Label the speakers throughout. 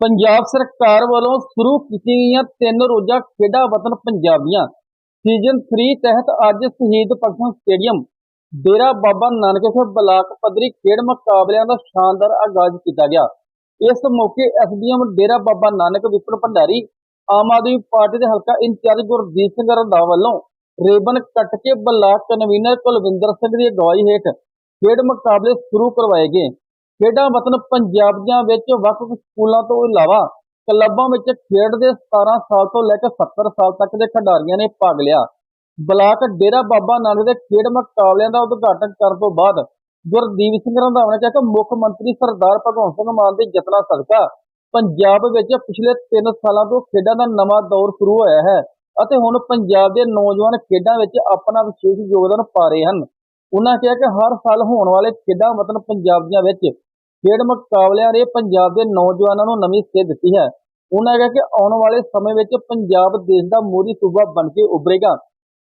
Speaker 1: ਪੰਜਾਬ ਸਰਕਾਰ ਵੱਲੋਂ ਸ਼ੁਰੂ ਕੀਤੀਆਂ ਗਈਆਂ ਤਿੰਨ ਰੋਜ਼ਾ ਖੇਡਾਂ ਵਤਨ ਪੰਜਾਬੀਆਂ। ਸੀਜ਼ਨ 3 ਤਹਿਤ ਅੱਜ ਸ਼ਹੀਦ ਭਗਤ ਸਿੰਘ ਸਟੇਡੀਅਮ, ਡੇਰਾ ਬਾਬਾ ਨਾਨਕ ਸਾਹਿਬ ਬਲਾਕ ਪੱਧਰੀ ਖੇਡ ਮੁਕਾਬਲਿਆਂ ਦਾ ਸ਼ਾਨਦਾਰ ਆਗਾਜ਼ ਕੀਤਾ ਗਿਆ। ਇਸ ਮੌਕੇ ਐਸਡੀਐਮ ਡੇਰਾ ਬਾਬਾ ਨਾਨਕ ਵਿਪਨ ਭੰਡਾਰੀ, ਆਮ ਆਦਮੀ ਪਾਰਟੀ ਦੇ ਹਲਕਾ ਇੰਚਾਰਜ ਗੁਰਜੀਤ ਸਿੰਘ ਰੰਧਾਵਾ ਵੱਲੋਂ ਰੇਬਨ ਕੱਟ ਕੇ ਬਲਾਕ ਕਨਵੀਨਰ ਕੁਲਵਿੰਦਰ ਸਿੰਘ ਦੀ ਅਗਵਾਈ ਹੇਠ ਖੇਡ ਮੁਕਾਬਲੇ ਸ਼ੁਰੂ ਕਰਵਾਏ ਗਏ। ਖੇਡਾਂ ਵਤਨ ਪੰਜਾਬੀਆਂ ਵਿੱਚ ਵੱਖ-ਵੱਖ ਸਕੂਲਾਂ ਤੋਂ ਇਲਾਵਾ ਕਲੱਬਾਂ ਵਿੱਚ ਖੇਡ ਦੇ 17 ਸਾਲ ਤੋਂ ਲੈ ਕੇ 70 ਸਾਲ ਤੱਕ ਦੇ ਖਿਡਾਰੀਆਂ ਨੇ ਭਾਗ ਲਿਆ। ਬਲਾਕ ਡੇਰਾ ਬਾਬਾ ਨਾਨਕ ਦੇ ਖੇਡ ਮੁਕਾਬਲਿਆਂ ਦਾ ਉਦਘਾਟਨ ਕਰਨ ਤੋਂ ਬਾਅਦ ਗੁਰਦੀਪ ਸਿੰਘ ਰੰਧਾਵਾ ਨੇ ਕਿਹਾ ਕਿ ਮੁੱਖ ਮੰਤਰੀ ਸਰਦਾਰ ਭਗਵੰਤ ਸਿੰਘ ਮਾਨ ਦੇ ਯਤਨਾਂ ਸਦਕਾ ਪੰਜਾਬ ਵਿੱਚ ਪਿਛਲੇ 3 ਸਾਲਾਂ ਤੋਂ ਖੇਡਾਂ ਦਾ ਨਵਾਂ ਦੌਰ ਸ਼ੁਰੂ ਹੋਇਆ ਹੈ ਅਤੇ ਹੁਣ ਪੰਜਾਬ ਦੇ ਨੌਜਵਾਨ ਖੇਡਾਂ ਵਿੱਚ ਆਪਣਾ ਵਿਸ਼ੇਸ਼ ਯੋਗਦਾਨ ਪਾ ਰਹੇ ਹਨ। ਉਹਨਾਂ ਕਿਹਾ ਕਿ ਹਰ ਸਾਲ ਹੋਣ ਵਾਲੇ ਖੇਡਾਂ ਵਤਨ ਪੰਜਾਬੀਆਂ ਵਿੱਚ ਖੇਡ ਮੁਕਾਬਲਿਆਂ ਨੇ ਪੰਜਾਬ ਦੇ ਨੌਜਵਾਨਾਂ ਨੂੰ ਨਵੀਂ ਸੇਧ ਦਿੱਤੀ ਹੈ। ਉਹਨਾਂ ਕਿਹਾ ਕਿ ਆਉਣ ਵਾਲੇ ਸਮੇਂ ਵਿੱਚ ਪੰਜਾਬ ਦੇਸ਼ ਦਾ ਮੋਹਰੀ ਸੂਬਾ ਬਣ ਕੇ ਉਭਰੇਗਾ।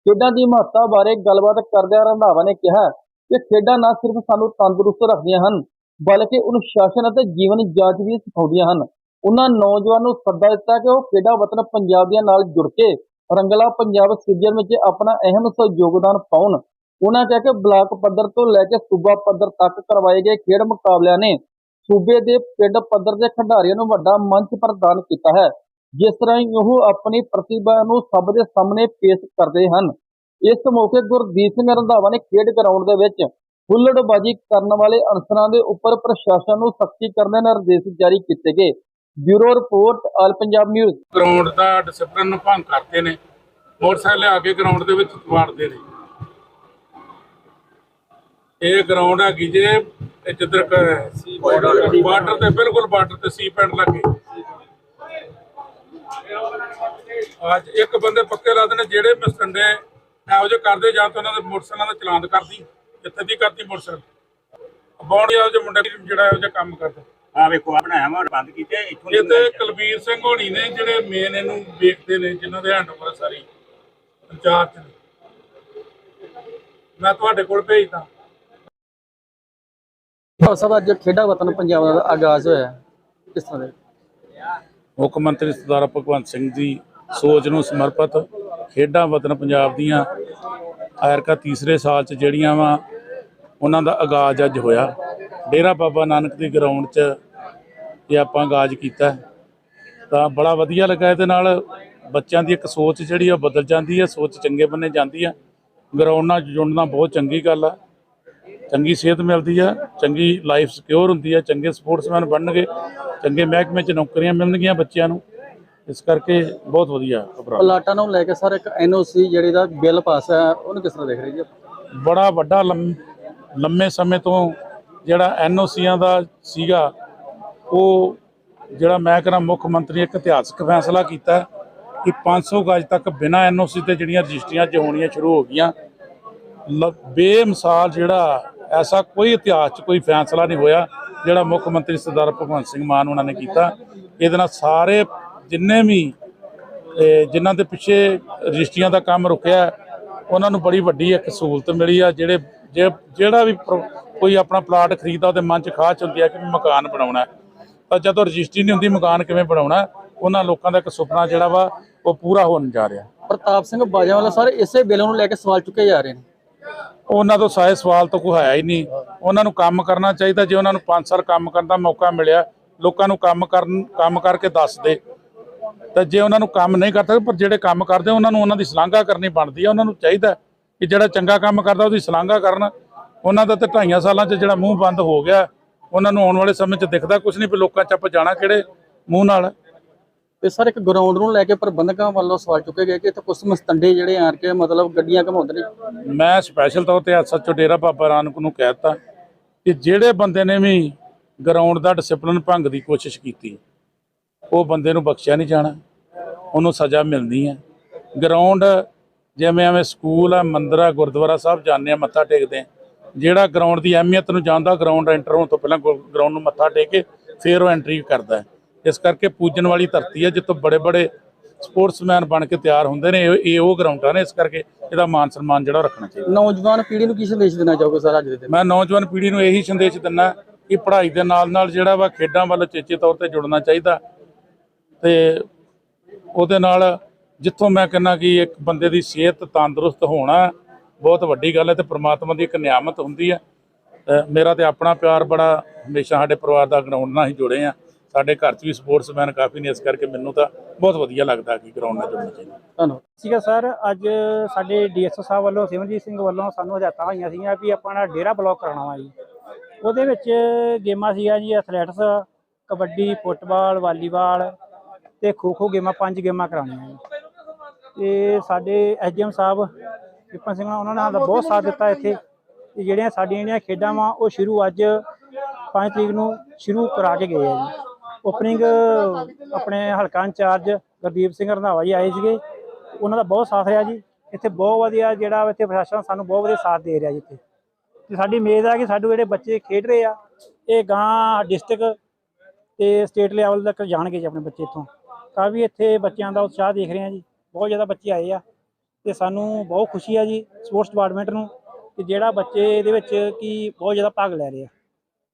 Speaker 1: ਖੇਡਾਂ ਦੀ ਮਹੱਤਤਾ ਬਾਰੇ ਗੱਲਬਾਤ ਕਰਦਿਆਂ ਰੰਧਾਵਾ ਨੇ ਕਿਹਾ ਕਿ ਖੇਡਾਂ ਨਾ ਸਿਰਫ ਸਾਨੂੰ ਤੰਦਰੁਸਤ ਰੱਖਦੀਆਂ ਹਨ, ਬਲਕਿ ਅਨੁਸ਼ਾਸਨ ਅਤੇ ਜੀਵਨ ਜਾਂਚ ਵੀ ਸਿਖਾਉਂਦੀਆਂ ਹਨ। ਉਹਨਾਂ ਨੌਜਵਾਨ ਨੂੰ ਸੱਦਾ ਦਿੱਤਾ ਕਿ ਉਹ ਖੇਡਾਂ ਵਤਨ ਪੰਜਾਬ ਦੀਆਂ ਨਾਲ ਜੁੜ ਕੇ ਰੰਗਲਾ ਪੰਜਾਬ ਸਿਰਜਣ ਵਿੱਚ ਆਪਣਾ ਅਹਿਮ ਯੋਗਦਾਨ ਪਾਉਣ। ਉਹਨਾਂ ਕਿਹਾ ਕਿ ਬਲਾਕ ਪੱਧਰ ਤੋਂ ਲੈ ਕੇ ਸੂਬਾ ਪੱਧਰ ਤੱਕ ਕਰਵਾਏ ਗਏ ਖੇਡ ਮੁਕਾਬਲਿਆਂ ਨੇ ਸੂਬੇ ਦੇ ਪਿੰਡ ਪੱਧਰ ਦੇ ਖਿਡਾਰੀਆਂ ਨੂੰ ਵੱਡਾ ਮੰਚ ਪ੍ਰਦਾਨ ਕੀਤਾ ਹੈ, ਜਿਸ ਤਰ੍ਹਾਂ ਉਹ ਆਪਣੀ ਪ੍ਰਤਿਭਾ ਨੂੰ ਸਭ ਦੇ ਸਾਹਮਣੇ ਪੇਸ਼ ਕਰਦੇ ਹਨ। ਇਸ ਮੌਕੇ ਗੁਰਦੀਪ ਸਿੰਘ ਰੰਧਾਵਾ ਨੇ ਖੇਡ ਗਰਾਊਂਡ ਦੇ ਵਿੱਚ ਹੁੱਲੜਬਾਜ਼ੀ ਕਰਨ ਵਾਲੇ ਅਨਸਰਾਂ ਦੇ ਉੱਪਰ ਪ੍ਰਸ਼ਾਸਨ ਨੂੰ ਸਖਤੀ ਕਰਨ ਦੇ ਨਿਰਦੇਸ਼ ਜਾਰੀ ਕੀਤੇ ਗਏ। Bureau report, All Punjab News.
Speaker 2: Ground ਦਾ ਡਿਸਪਲਿਨ ਭੰਗ ਕਰਦੇ ਨੇ। ਮੋਟਰਸਾਈਕਲ ਆ ਕੇ ਗਰਾਊਂਡ ਦੇ ਵਿੱਚ ਵਾੜਦੇ ਨੇ। ਇਹ ਗਰਾਊਂਡ ਹੈਗੀ ਜੇ ਇਹ ਜਿੱਧਰ ਬਾਰਡਰ ਤੇ ਬਿਲਕੁਲ ਬਾਰਡਰ ਤੇ ਸੀ ਪੈਂਟ ਲੱਗੇ। ਅੱਜ ਇੱਕ ਬੰਦੇ ਪੱਕੇ ਲਾਦੇ ਨੇ ਜਿਹੜੇ ਮਸਟੰਡੇ ਇਹੋ ਜਿਹੇ ਕਰਦੇ ਜਾਂ ਤਾਂ ਉਹਨਾਂ ਦੇ ਮੋਟਰਸਾਈਕਲਾਂ ਦਾ ਚਲਾਨ ਕਰਦੀ ਜਿੱਥੇ ਦੀ ਕਰਦੀ ਮੋਟਰਸਾਈਕਲ। ਬੌਂਡ ਇਹੋ ਜਿਹੇ ਮੁੰਡੇ ਜਿਹੜਾ ਇਹੋ ਜਿਹਾ ਕੰਮ ਕਰਦਾ।
Speaker 3: ਆ ਵੇਖੋ ਆ ਬਣਾਇਆ ਵਾ ਬੰਦ ਕੀਤੇ ਇੱਥੋਂ
Speaker 2: ਇਹ ਤੇ ਕੁਲਬੀਰ ਸਿੰਘ ਹੋਣੀ ਨੇ ਜਿਹੜੇ ਮੇਨ ਇਹਨੂੰ ਵੇਖਦੇ ਨੇ ਜਿਨ੍ਹਾਂ ਦੇ ਹੈਂਡਓਵਰ ਸਾਰੀ ਨੇ। ਮੈਂ ਤੁਹਾਡੇ ਕੋਲ ਭੇਜਦਾ।
Speaker 1: ਸਭ ਅੱਜ ਖੇਡਾਂ ਵਤਨ ਪੰਜਾਬ ਦਾ ਆਗਾਜ਼ ਹੋਇਆ ਕਿਸ ਤਰ੍ਹਾਂ ਦੇ?
Speaker 4: ਮੁੱਖ ਮੰਤਰੀ ਸਰਦਾਰ ਭਗਵੰਤ ਸਿੰਘ ਦੀ ਸੋਚ ਨੂੰ ਸਮਰਪਿਤ ਖੇਡਾਂ ਵਤਨ ਪੰਜਾਬ ਦੀਆਂ ਆਇਰਕਾ ਤੀਸਰੇ ਸਾਲ 'ਚ ਜਿਹੜੀਆਂ ਵਾ, ਉਹਨਾਂ ਦਾ ਆਗਾਜ਼ ਅੱਜ ਹੋਇਆ। ਡੇਰਾ ਬਾਬਾ ਨਾਨਕ ਦੀ ਗਰਾਊਂਡ 'ਚ ਇਹ ਆਪਾਂ ਆਗਾਜ਼ ਕੀਤਾ ਤਾਂ ਬੜਾ ਵਧੀਆ ਲੱਗਾ ਇਹਦੇ ਨਾਲ। ਬੱਚਿਆਂ ਦੀ ਇੱਕ ਸੋਚ ਜਿਹੜੀ ਆ ਬਦਲ ਜਾਂਦੀ ਹੈ ਸੋਚ ਚੰਗੇ ਬੰਨੇ ਜਾਂਦੀ ਆ। ਗਰਾਊਂਡ ਨਾਲ ਜੁੜਨਾ ਬਹੁਤ ਚੰਗੀ ਗੱਲ ਆ। ਚੰਗੀ ਸਿਹਤ ਮਿਲਦੀ ਆ ਚੰਗੀ ਲਾਈਫ ਸਿਕਿਉਰ ਹੁੰਦੀ ਆ ਚੰਗੇ ਸਪੋਰਟਸਮੈਨ ਬਣਨਗੇ ਚੰਗੇ ਮਹਿਕਮੇ 'ਚ ਨੌਕਰੀਆਂ ਮਿਲਣਗੀਆਂ ਬੱਚਿਆਂ ਨੂੰ। ਇਸ ਕਰਕੇ ਬਹੁਤ ਵਧੀਆ ਉਪਰਾਲਾ
Speaker 1: ਪਲਾਟਾਂ ਨੂੰ ਲੈ ਕੇ ਸਰ ਇੱਕ ਐਨਓਸੀ ਜਿਹੜੀ ਦਾ ਬਿੱਲ ਪਾਸ ਹੈ ਉਹਨੂੰ ਕਿਸ ਤਰ੍ਹਾਂ ਦੇਖ ਰਹੇ ਜੀ?
Speaker 4: ਬੜਾ ਵੱਡਾ ਲੰਮ- ਸਮੇਂ ਤੋਂ ਜਿਹੜਾ ਐਨਓਸੀਆਂ ਦਾ ਸੀਗਾ ਉਹ ਜਿਹੜਾ ਮੈਂ ਕਹਿੰਦਾ ਮੁੱਖ ਮੰਤਰੀ ਇੱਕ ਇਤਿਹਾਸਕ ਫੈਸਲਾ ਕੀਤਾ ਕਿ 500 ਗਜ ਤੱਕ ਬਿਨਾਂ ਐਨਓਸੀ ਤੇ ਜਿਹੜੀਆਂ ਰਜਿਸਟਰੀਆਂ ਅੱਜ ਹੋਣੀਆਂ ਸ਼ੁਰੂ ਹੋ ਗਈਆਂ। ਬੇਮਿਸਾਲ ਜਿਹੜਾ ਐਸਾ ਕੋਈ ਇਤਿਹਾਸ 'ਚ ਕੋਈ ਫੈਸਲਾ ਨਹੀਂ ਹੋਇਆ ਜਿਹੜਾ ਮੁੱਖ ਮੰਤਰੀ ਸਰਦਾਰ ਭਗਵੰਤ ਸਿੰਘ ਮਾਨ ਉਹਨਾਂ ਨੇ ਕੀਤਾ। ਇਹਦੇ ਨਾਲ ਸਾਰੇ ਜਿੰਨੇ ਵੀ ਇਹ ਜਿਨ੍ਹਾਂ ਦੇ ਪਿੱਛੇ ਰਜਿਸਟਰੀਆਂ ਦਾ ਕੰਮ ਰੁਕਿਆ, ਉਹਨਾਂ ਨੂੰ ਬੜੀ ਵੱਡੀ ਇੱਕ ਸਹੂਲਤ ਮਿਲੀ ਆ, ਜਿਹੜੇ, ਜੇ- ਜਿਹੜਾ ਵੀ ਕੋਈ ਆਪਣਾ ਪਲਾਟ ਖਰੀਦਦਾ, ਉਹਦੇ ਮਨ 'ਚ ਖਾਚ ਹੁੰਦੀ ਹੈ ਕਿ ਮਕਾਨ ਬਣਾਉਣਾ ਤਾਂ ਜਦੋਂ ਰਜਿਸਟਰੀ ਨਹੀਂ ਹੁੰਦੀ, ਮਕਾਨ ਕਿਵੇਂ ਬਣਾਉਣਾ ਉਹਨਾਂ ਲੋਕਾਂ ਦਾ ਇੱਕ ਸੁਪਨਾ ਜਿਹੜਾ ਵਾ, ਉਹ ਪੂਰਾ ਹੋਣ ਜਾ ਰਿਹਾ।
Speaker 1: ਪ੍ਰਤਾਪ ਸਿੰਘ ਬਾਜਵਾ ਵਾਲਾ ਸਰ ਇਸੇ ਬਿੱਲ ਨੂੰ ਲੈ ਕੇ ਸਵਾਲ ਚੁੱਕੇ ਜਾ ਰਹੇ ਨੇ।
Speaker 4: ਉਹਨਾਂ ਤੋਂ ਸਾਏ ਸਵਾਲ ਤਾਂ ਕੋਈ ਹੈ ਹੀ ਨਹੀਂ। ਉਹਨਾਂ ਨੂੰ ਕੰਮ ਕਰਨਾ ਚਾਹੀਦਾ। ਜੇ ਉਹਨਾਂ ਨੂੰ 5 ਸਾਲ ਕੰਮ ਕਰਨ ਦਾ ਮੌਕਾ ਮਿਲਿਆ, ਲੋਕਾਂ ਨੂੰ ਕੰਮ ਕਰਨ, ਕੰਮ ਕਰਕੇ ਦੱਸ ਦੇ। ਤਾਂ ਜੇ ਉਹਨਾਂ ਨੂੰ ਕੰਮ ਨਹੀਂ ਕਰਦਾ, ਪਰ ਜਿਹੜੇ ਕੰਮ ਕਰਦੇ, ਉਹਨਾਂ ਨੂੰ ਉਹਨਾਂ ਦੀ ਸ਼ਲਾਘਾ ਕਰਨੀ ਬਣਦੀ ਹੈ ਉਹਨਾਂ ਨੂੰ ਚਾਹੀਦਾ ਕਿ ਜਿਹੜਾ ਚੰਗਾ ਕੰਮ ਕਰਦਾ, ਉਹਦੀ ਸ਼ਲਾਘਾ ਕਰਨ। ਉਹਨਾਂ ਦਾ ਤਾਂ ਢਾਈਆਂ ਸਾਲਾਂ 'ਚ ਜਿਹੜਾ ਮੂੰਹ ਬੰਦ ਹੋ ਗਿਆ। ਉਹਨਾਂ ਨੂੰ ਆਉਣ ਵਾਲੇ ਸਮੇਂ 'ਚ ਦਿਖਦਾ ਕੁਝ ਨਹੀਂ ਵੀ ਲੋਕਾਂ 'ਚ ਆਪਾਂ ਜਾਣਾ ਕਿਹੜੇ ਮੂੰਹ ਨਾਲ।
Speaker 1: ਤੇ ਸਰ ਇੱਕ ਗਰਾਊਂਡ ਨੂੰ ਲੈ ਕੇ ਪ੍ਰਬੰਧਕਾਂ ਵੱਲੋਂ ਸਵਾਲ ਚੁੱਕੇ ਗਏ ਕਿ ਇੱਥੇ ਕੁਝ ਮਸਤੰਡੇ ਜਿਹੜੇ ਆਣ ਕੇ ਮਤਲਬ ਗੱਡੀਆਂ ਘਮਾਉਂਦੇ ਨੇ।
Speaker 4: ਮੈਂ ਸਪੈਸ਼ਲ ਤੌਰ ਤੇ ਸੱਚੋ ਡੇਰਾ ਬਾਬਾ ਰਾਨਕ ਨੂੰ ਕਹਿ ਦਿੱਤਾ ਕਿ ਜਿਹੜੇ ਬੰਦੇ ਨੇ ਵੀ ਗਰਾਊਂਡ ਦਾ ਡਿਸਪਲਿਨ ਭੰਗ ਦੀ ਕੋਸ਼ਿਸ਼ ਕੀਤੀ, ਉਹ ਬੰਦੇ ਨੂੰ ਬਖਸ਼ਿਆ ਨਹੀਂ ਜਾਣਾ, ਉਹਨੂੰ ਸਜ਼ਾ ਮਿਲਣੀ ਹੈ। ਗਰਾਊਂਡ ਜਿਵੇਂ ਐਵੇਂ ਸਕੂਲ ਆ ਮੰਦਿਰ ਆ ਗੁਰਦੁਆਰਾ ਸਾਹਿਬ ਜਾਂਦੇ ਆ ਮੱਥਾ ਟੇਕਦੇ ਆ ਜਿਹੜਾ ਗਰਾਊਂਡ ਦੀ ਅਹਿਮੀਅਤ ਨੂੰ ਜਾਣਦਾ ਗਰਾਊਂਡ ਐਂਟਰ ਹੋਣ ਤੋਂ ਪਹਿਲਾਂ ਗਰਾਊਂਡ ਨੂੰ ਮੱਥਾ ਟੇਕ ਕੇ ਫਿਰ ਉਹ ਐਂਟਰੀ ਕਰਦਾ ਹੈ। ਇਸ ਕਰਕੇ ਪੂਜਣ ਵਾਲੀ ਧਰਤੀ ਹੈ ਜਿੱਥੋਂ ਬੜੇ ਬੜੇ ਸਪੋਰਟਸਮੈਨ ਬਣ ਕੇ ਤਿਆਰ ਹੁੰਦੇ ਨੇ ਇਹ ਉਹ ਗਰਾਊਂਡਾਂ ਨੇ ਇਸ ਕਰਕੇ ਇਹਦਾ ਮਾਨ ਸਨਮਾਨ ਜਿਹੜਾ ਰੱਖਣਾ ਚਾਹੀਦਾ।
Speaker 1: ਨੌਜਵਾਨ ਪੀੜ੍ਹੀ ਨੂੰ ਕੀ ਸੰਦੇਸ਼ ਦੇਣਾ ਚਾਹੋਗੇ ਸਰ ਅੱਜ ਦੇ ਦਿਨ?
Speaker 4: ਮੈਂ ਨੌਜਵਾਨ ਪੀੜ੍ਹੀ ਨੂੰ ਇਹੀ ਸੰਦੇਸ਼ ਦਿੰਦਾ ਕਿ ਪੜ੍ਹਾਈ ਦੇ ਨਾਲ ਨਾਲ ਜਿਹੜਾ ਵਾ ਖੇਡਾਂ ਵੱਲ ਚੇਚੇ ਤੌਰ ਤੇ ਜੁੜਨਾ ਚਾਹੀਦਾ। ਤੇ ਉਹਦੇ ਨਾਲ ਜਿੱਥੋਂ ਮੈਂ ਕਹਿੰਦਾ ਕਿ ਇੱਕ ਬੰਦੇ ਦੀ ਸਿਹਤ ਤੰਦਰੁਸਤ ਹੋਣਾ ਬਹੁਤ ਵੱਡੀ ਗੱਲ ਹੈ ਤੇ ਪ੍ਰਮਾਤਮਾ ਦੀ ਇੱਕ ਨਿਆਮਤ ਹੁੰਦੀ ਹੈ। ਮੇਰਾ ਤੇ ਆਪਣਾ ਪਿਆਰ ਬੜਾ ਹਮੇਸ਼ਾ ਸਾਡੇ ਪਰਿਵਾਰ ਦਾ ਗਰਾਊਂਡ ਨਾਲ ਹੀ ਜੁੜੇ ਆ ਸਾਡੇ ਘਰ 'ਚ ਵੀ ਸਪੋਰਟਸਮੈਨ ਕਾਫੀ ਨੇ, ਇਸ ਕਰਕੇ ਮੈਨੂੰ ਤਾਂ ਬਹੁਤ ਵਧੀਆ ਲੱਗਦਾ ਕਿ ਗਰਾਊਂਡ ਨਾਲ ਜੁੜਨਾ ਚਾਹੀਦਾ।
Speaker 1: ਧੰਨਵਾਦ।
Speaker 5: ਸੀਗਾ ਸਰ, ਅੱਜ ਸਾਡੇ ਡੀਐਸਓ ਸਾਹਿਬ ਵੱਲੋਂ ਸਿਮਰਜੀਤ ਸਿੰਘ ਵੱਲੋਂ ਸਾਨੂੰ ਹਦਾਇਤਾਂ ਹੋਈਆਂ ਸੀਗੀਆਂ ਵੀ ਆਪਾਂ ਡੇਰਾ ਬਲੌਕ ਕਰਾਉਣਾ ਵਾ ਜੀ। ਉਹਦੇ ਵਿੱਚ ਗੇਮਾਂ ਸੀਗਾ ਜੀ ਐਥਲੈਟਿਕਸ ਕਬੱਡੀ, ਫੁੱਟਬਾਲ, ਵਾਲੀਬਾਲ ਤੇ ਖੋ ਖੋ ਗੇਮਾਂ, ਪੰਜ ਗੇਮਾਂ ਕਰਾਉਣੀਆਂ ਜੀ। ਤੇ ਸਾਡੇ ਐਸਡੀਐਮ ਸਾਹਿਬ, ਵਿਪਨ ਸਿੰਘ ਉਹਨਾਂ ਨੇ ਸਾਡਾ ਬਹੁਤ ਸਾਥ ਦਿੱਤਾ ਇੱਥੇ ਤੇ ਜਿਹੜੀਆਂ ਸਾਡੀਆਂ ਜਿਹੜੀਆਂ ਖੇਡਾਂ ਵਾ, ਉਹ ਸ਼ੁਰੂ ਅੱਜ 5 ਤਰੀਕ ਨੂੰ ਸ਼ੁਰੂ ਕਰਾ ਕੇ ਗਏ ਆ ਜੀ। ਓਪਨਿੰਗ ਆਪਣੇ ਹਲਕਾ ਇੰਚਾਰਜ ਗੁਰਦੀਪ ਸਿੰਘ ਰੰਧਾਵਾ ਜੀ ਆਏ ਸੀਗੇ। ਉਹਨਾਂ ਦਾ ਬਹੁਤ ਸਾਥ ਰਿਹਾ ਜੀ। ਇੱਥੇ ਬਹੁਤ ਵਧੀਆ ਜਿਹੜਾ ਇੱਥੇ ਪ੍ਰਸ਼ਾਸਨ ਸਾਨੂੰ ਬਹੁਤ ਵਧੀਆ ਸਾਥ ਦੇ ਰਿਹਾ ਜੀ ਇੱਥੇ। ਤੇ ਸਾਡੀ ਉਮੀਦ ਹੈ ਕਿ ਸਾਡੇ ਜਿਹੜੇ ਬੱਚੇ ਖੇਡ ਰਹੇ ਆ, ਇਹ ਗਾਂ ਡਿਸਟ੍ਰਿਕਟ ਤੇ ਸਟੇਟ ਲੈਵਲ ਤੱਕ ਜਾਣਗੇ ਜੀ ਆਪਣੇ ਬੱਚੇ ਇੱਥੋਂ। ਕਾਫੀ ਇੱਥੇ ਬੱਚਿਆਂ ਦਾ ਉਤਸ਼ਾਹ ਦੇਖ ਰਹੇ ਆ ਜੀ। ਬਹੁਤ ਜ਼ਿਆਦਾ ਬੱਚੇ ਆਏ ਆ ਤੇ ਸਾਨੂੰ ਬਹੁਤ ਖੁਸ਼ੀ ਆ ਜੀ ਸਪੋਰਟਸ ਡਿਪਾਰਟਮੈਂਟ ਨੂੰ ਕਿ ਜਿਹੜਾ ਬੱਚੇ ਇਹਦੇ ਵਿੱਚ ਕੀ ਬਹੁਤ ਜ਼ਿਆਦਾ ਭਾਗ ਲੈ ਰਹੇ ਆ।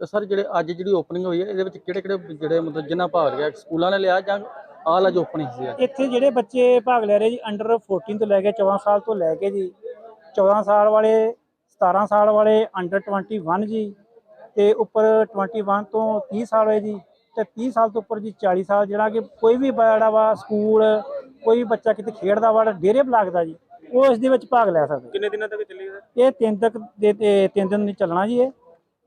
Speaker 1: ਤੇ ਸਰ ਜਿਹੜੇ ਅੱਜ ਜਿਹੜੀ ਓਪਨਿੰਗ ਹੋਈ ਹੈ ਇਹਦੇ ਵਿੱਚ ਕਿਹੜੇ ਕਿਹੜੇ ਜਿਹੜੇ ਮਤਲਬ ਜਿਨ੍ਹਾਂ ਭਾਗ ਲਿਆ ਸਕੂਲਾਂ ਨੇ ਲਿਆ ਜਾਂ ਆਲ ਅੱਜ ਓਪਨਿੰਗ ਸੀ ਅੱਜ?
Speaker 5: ਇੱਥੇ ਜਿਹੜੇ ਬੱਚੇ ਭਾਗ ਲੈ ਰਹੇ ਜੀ ਅੰਡਰ 14 ਤੋਂ ਲੈ ਕੇ 14 ਸਾਲ ਤੋਂ ਲੈ ਕੇ ਜੀ 14 ਸਾਲ ਵਾਲੇ 17 ਸਾਲ ਵਾਲੇ ਅੰਡਰ 21 ਜੀ ਤੇ ਉੱਪਰ 21 ਤੋਂ 30 ਸਾਲ ਹੋਏ ਜੀ ਤੇ 30 ਸਾਲ ਤੋਂ ਉੱਪਰ ਜੀ 40 ਸਾਲ ਜਿਹੜਾ ਕਿ ਕੋਈ ਵੀ ਜਿਹੜਾ ਵਾ ਸਕੂਲ ਕੋਈ ਵੀ ਬੱਚਾ ਕਿਤੇ ਖੇਡਦਾ ਵਾ ਡੇਰੇ ਬਲਾਕ ਦਾ ਜੀ ਉਹ ਇਸ ਦੇ ਵਿੱਚ ਭਾਗ ਲੈ ਸਕਦਾ।
Speaker 3: ਕਿੰਨੇ ਦਿਨਾਂ ਤੱਕ ਚੱਲੇਗਾ?
Speaker 5: ਇਹ ਤਿੰਨ ਤੱਕ ਦੇ ਤੇ ਤਿੰਨ ਦਿਨ ਚੱਲਣਾ ਜੀ ਇਹ।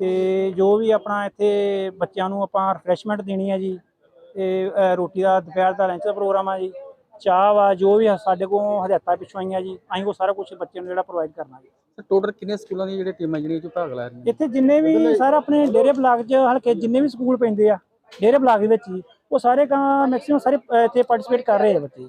Speaker 5: ਤੇ ਜੋ ਵੀ ਆਪਣਾ ਇੱਥੇ ਬੱਚਿਆਂ ਨੂੰ ਆਪਾਂ ਰਿਫਰੈਸ਼ਮੈਂਟ ਦੇਣੀ ਹੈ ਜੀ ਤੇ ਰੋਟੀ ਦਾ ਦੁਪਹਿਰ ਦਾ ਲੰਚ ਦਾ ਪ੍ਰੋਗਰਾਮ ਆ ਜੀ ਚਾਹ ਵਾ ਜੋ ਵੀ ਸਾਡੇ ਕੋਲ ਹਦਾਇਤਾਂ ਪਿੱਛੋਂ ਆਈਆਂ ਜੀ ਅਸੀਂ ਉਹ ਸਾਰਾ ਕੁਝ ਬੱਚਿਆਂ ਨੂੰ ਜਿਹੜਾ ਪ੍ਰੋਵਾਈਡ ਕਰਨਾ ਜੀ।
Speaker 1: ਟੋਟਲ ਕਿੰਨੇ ਸਕੂਲਾਂ ਦੀਆਂ ਜਿਹੜੀਆਂ ਟੀਮਾਂ ਜਿਹੜੀਆਂ 'ਚ ਭਾਗ ਲੈ ਰਹੀਆਂ?
Speaker 5: ਇੱਥੇ ਜਿੰਨੇ ਵੀ ਸਰ ਆਪਣੇ ਡੇਰੇ ਬਲਾਕ 'ਚ ਹਲਕੇ ਜਿੰਨੇ ਵੀ ਸਕੂਲ ਪੈਂਦੇ ਆ ਡੇਰੇ ਬਲਾਕ ਦੇ ਵਿੱਚ ਹੀ ਉਹ ਸਾਰੇ ਕਾਂ ਮੈਕਸਿਮਮ ਸਾਰੇ ਇੱਥੇ ਪਾਰਟਿਸਿਪੇਟ ਕਰ ਰਹੇ ਆ ਬੱਚੇ